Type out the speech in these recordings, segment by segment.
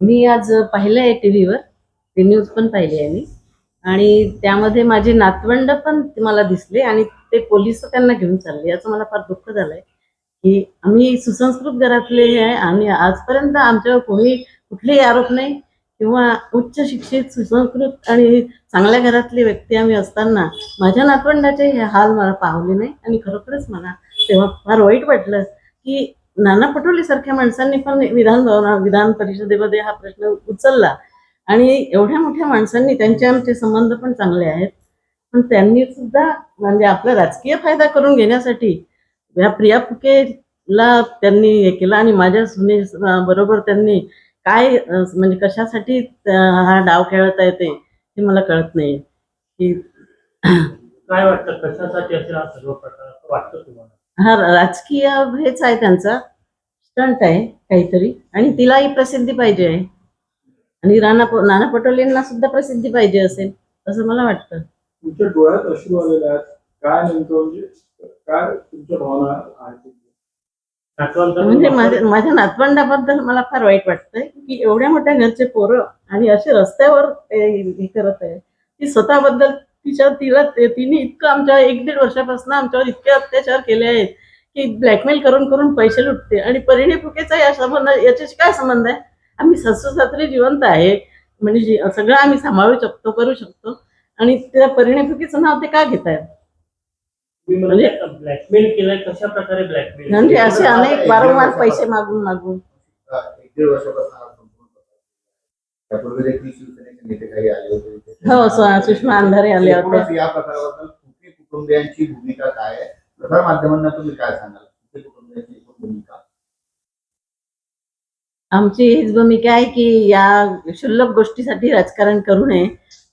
मी आज पाहिलं आहे टी व्हीवर ते न्यूज पण पाहिली आहे मी. आणि त्यामध्ये माझे नातवंड पण मला दिसले आणि ते पोलीस त्यांना घेऊन चालले. याचं मला फार दुःख झालंय की आम्ही सुसंस्कृत घरातले आहे आणि आजपर्यंत आमच्यावर कोणी कुठलेही आरोप नाही. किंवा उच्च शिक्षित सुसंस्कृत आणि चांगल्या घरातली व्यक्ती आम्ही असताना माझ्या नातवंडाचे हे हाल मला पाहले नाही. आणि खरोखरच मला तेव्हा फार वाईट वाटलं की नाना पटोले सारख्या माणसांनी पण विधान भवना विधान परिषदेमध्ये हा प्रश्न उचलला. आणि एवढ्या मोठ्या माणसांनी त्यांचे आमचे संबंध पण चांगले आहेत. पण त्यांनी सुद्धा म्हणजे आपला राजकीय फायदा करून घेण्यासाठी या प्रिया फुकेला त्यांनी हे केलं आणि माझ्या सुने बरोबर त्यांनी काय म्हणजे कशासाठी हा डाव खेळता येते हे मला कळत नाही की काय वाटतं कशासाठी असेल हा सर्व प्रकार वाटतं तुम्हाला? हा राजकीय हेच आहे त्यांचा. स्टंट आहे काहीतरी. आणि तिलाही प्रसिद्धी पाहिजे आहे. आणि राणा प- नाना पटोलेंना सुद्धा प्रसिद्धी पाहिजे असेल असं मला वाटतं. तुमच्या डोळ्यात अश्रू आलेले आहेत. काय नेमकं म्हणजे काय तुमच्या भावना आहेत? म्हणजे माझ्या माझ्या नातवंडाबद्दल मला फार वाईट वाटतंय की एवढ्या मोठ्या घरचे पोरं आणि असे रस्त्यावर ते हे करत आहे. ती स्वतःबद्दल तिच्या तिला तिने इतकं आमच्या एक दीड वर्षापासून आमच्यावर इतके अत्याचार केले आहेत की ब्लॅकमेल करून करून पैसे लुटते. आणि परिणी फुकेचा या संबंध याच्याशी काय संबंध आहे? आम्ही सासू सासरे जिवंत आहे. म्हणजे सगळं आम्ही सांभाळू शकतो करू शकतो. आणि त्या परिणी फुकेचं नाव ते का घेत आहेत तुम्ही म्हणजे ब्लॅकमेल केलंय कशा प्रकारे ब्लॅकमेल म्हणजे असे अनेक वारंवार पैसे मागून मागून एक दीड वर्षापासून हा संपूर्ण प्रकार त्यापूर्वी देखील शिवसेनेचे नेते काही आले होते इथे. हो सुषमा अंधारे होत्या एकूणच या प्रकाराबद्दल सुखी कुटुंबियांची भूमिका काय आहे? प्रसार माध्यमांना तुम्ही काय सांगाल? सुखी कुटुंबियांची भूमिका? आमची हीच भूमिका आहे की या क्षुल्लक गोष्टीसाठी राजकारण करू नये.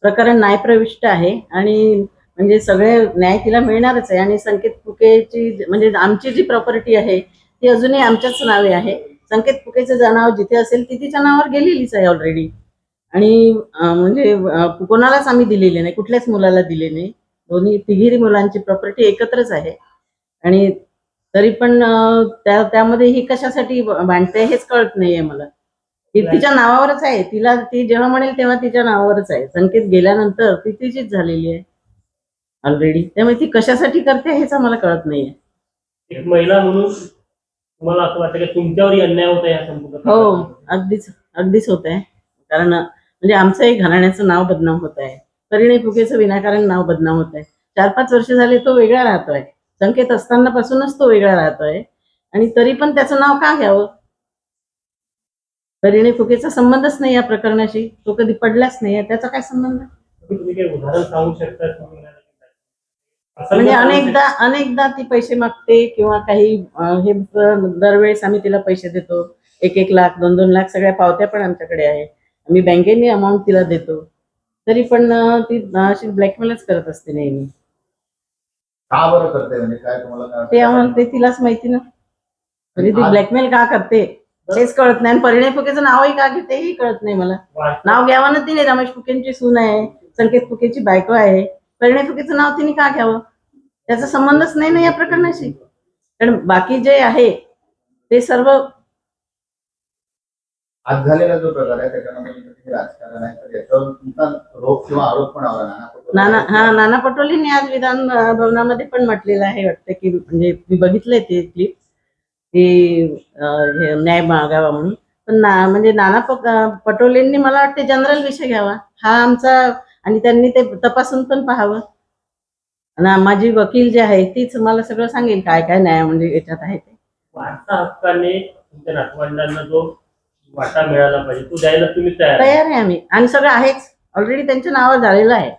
प्रकरण न्यायप्रविष्ट आहे आणि म्हणजे सगळे न्याय तिला मिळणारच आहे आणि संकेत फुकेची म्हणजे आमची जी प्रॉपर्टी आहे ती अजूनही आमच्याच नावे आहे. संकेत फुकेचं जनाव जिथे असेल ती तिच्या नावावर गेलेलीच आहे ऑलरेडी आणि अं, म्हणजे अं, कोणालाच आम्ही दिलेले नाही कुठल्याच मुलाला दिले नाही. दोन्ही तिघिरी मुलांची प्रॉपर्टी एकत्रच आहे. आणि तरी पण अं, त्या त्यामध्ये ही कशासाठी भांडते हेच कळत नाहीये मला. ती तिच्या नावावरच आहे. तिला ती जेव्हा म्हणेल तेव्हा तिच्या नावावरच आहे. संकेत गेल्यानंतर ती तिचीच झालेली आहे. ऑलरेडी त्यामुळे ती कशासाठी करते हेच आम्हाला कळत नाहीये. एक महिला म्हणून तुम्हाला असं वाटतं की तुमच्यावरही अन्याय होता या संपूर्ण हो? अगदीच अगदीच होत आहे. कारण म्हणजे आमचंही घराण्याचं नाव बदनाम होत आहे. परिणय फुकेचं विनाकारण नाव बदनाम होत आहे. चार पाच वर्ष झाले तो वेगळा राहतोय. संकेत असताना पासूनच तो वेगळा राहतोय. आणि तरी पण त्याचं नाव का घ्यावं? परिणय फुकेचा संबंधच नाही या प्रकरणाशी. तो कधी पडलाच नाही त्याचा काय संबंध? म्हणजे अनेकदा अनेकदा ती पैसे मागते किंवा काही हे दरवेळेस आम्ही तिला पैसे देतो. एक एक लाख दोन दोन लाख सगळ्या पावत्या पण आमच्याकडे आहे. आम्ही बँकेने अमाऊंट तिला देतो. तरी पण ती अशी ब्लॅकमेलच करत असते नेहमी. का बरं करते? म्हणजे काय तुम्हाला? ते आम्हाला ते तिलाच माहिती ना. म्हणजे ती ब्लॅकमेल का करते? तेच कळत नाही. आणि परिणय फुकेचं नावही का घेते हेही कळत नाही मला. नाव घ्यावं ना तिने. रमेश फुकेंची सून आहे संकेत फुकेची बायको आहे. परिणय फुकेचं नाव तिने का घ्यावं? त्याचा संबंधच नाही ना या प्रकरणाशी. कारण बाकी जे आहे ते सर्व आज झालेला जो प्रकार आहे त्याच्यामध्ये राजकारण आहे तर याच्यावर तुमचा रोप किंवा आरोप पण आला नाना नाना हा. नाना पटोलेंनी आज विधान भवनामध्ये पण म्हटलेलं आहे वाटतं की म्हणजे मी बघितलंय ते क्लिप की हे न्याय मागावा म्हणून. पण ना म्हणजे नाना पटोलेंनी मला वाटते जनरल विषय घ्यावा. हा आमचा आणि त्यांनी ते तपासून पण पाहावं. आणि माझी वकील जे आहे तीच मला सगळं सांगेल काय काय न्याय म्हणजे याच्यात आहे ते. वारसा हक्काने तुमच्या नातवंडांना जो वाटा मिळाला पाहिजे. तो द्यायला तुम्ही तयार आहे. तयार आहे आम्ही. आणि सगळं आहेच. ऑलरेडी त्यांच्या नावावर झालेलं आहे.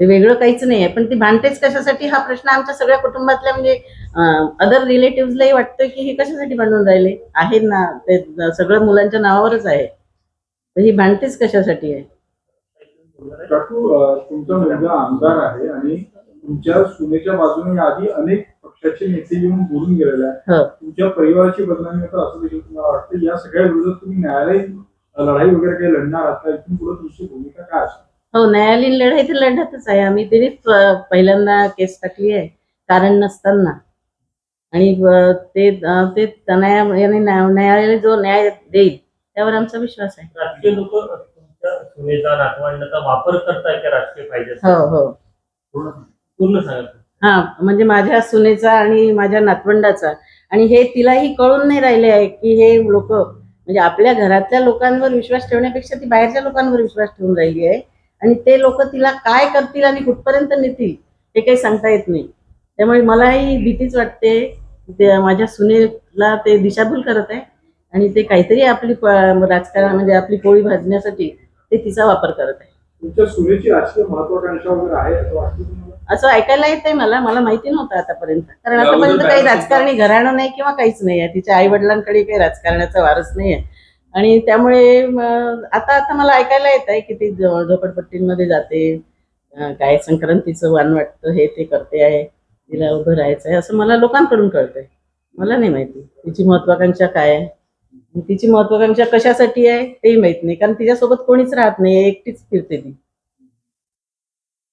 ते वेगळं काहीच नाही आहे पण ती भांडतेच कशासाठी? हा प्रश्न आमच्या सगळ्या कुटुंबातल्या म्हणजे अदर रिलेटिव्हजलाही वाटतं की हे कशासाठी भांडून राहिले? आहे ना. ते सगळं मुलांच्या नावावरच आहे. तर ही भांडतेच कशासाठी आहे? काकू अं, तुमचा मुलगा आमदार आहे आणि तुमच्या सुनेच्या बाजूने आधी अनेक पक्षाचे नेते येऊन बोलून गेलेले आहे हो. तुमच्या परिवाराची बदनामी होतं असं देखील तुम्हाला वाटतं? या सगळ्या विरोधात तुम्ही न्यायालयीन लढाई वगैरे काही लढणार आहात का? इथून पुढे तुमची भूमिका काय असेल? हो न्यायालयीन लढाई तर लढतच आहे. आम्ही तरीच अं, पहिल्यांदा केस टाकली आहे. कारण नसताना. आणि ते ते न्यायालय जो न्याय देईल त्यावर आमचा विश्वास आहे. राजकीय लोक तुमच्या सुनेचा नातवंडाचा वापर करताय का? राजकीय फायद्याचा हो हो. पूर्ण पूर्ण सांगा. हा म्हणजे माझ्या सुनेचा आणि माझ्या नातवंडाचा. आणि हे तिलाही कळून नाही राहिले आहे की हे लोक म्हणजे आपल्या घरातल्या लोकांवर विश्वास ठेवण्यापेक्षा ती बाहेरच्या लोकांवर विश्वास ठेवून राहिली आहे. आणि ते लोक तिला काय करतील आणि कुठपर्यंत नेतील हे काही सांगता येत नाही. त्यामुळे मलाही भीतीच वाटते. ते माझ्या सुनेला ते दिशाभूल करत आहे. आणि ते काहीतरी आपली राजकारण म्हणजे आपली पोळी भाजण्यासाठी ते तिचा वापर करत आहे. तुमच्या सुनेची राजकीय महत्वाकांक्षा वगैरे आहे असं ऐकायला येतंय मला मला माहिती नव्हतं आतापर्यंत. कारण आतापर्यंत काही राजकारणी घराणं नाही किंवा काहीच नाही आहे. तिच्या आई वडिलांकडे काही राजकारणाचा वारस नाही आहे. आणि त्यामुळे आता आता मला ऐकायला येत आहे की ती झोपडपट्टींमध्ये जाते. काय संक्रांतीचं वाण वाटतं हे ते करते आहे. तिला उभं राहायचं आहे. असं मला लोकांकडून कळतंय. मला नाही माहिती. तिची महत्वाकांक्षा काय आहे? तिची महत्वाकांक्षा कशासाठी आहे तेही माहीत नाही. कारण तिच्यासोबत कोणीच राहत नाही. एकटीच फिरते ती.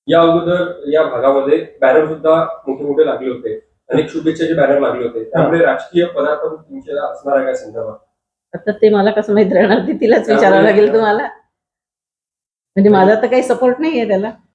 या अगोदर या भागामध्ये बॅनर सुद्धा मोठे मोठे लागले होते. अनेक शुभेच्छाचे बॅनर लागले होते. त्यामुळे राजकीय पदार्पण तुमच्या असणार आहे का संदर्भात? आता ते मला कसं माहीत राहणार ते तिलाच विचारावं लागेल तुम्हाला. म्हणजे माझा तर काही सपोर्ट नाही आहे त्याला.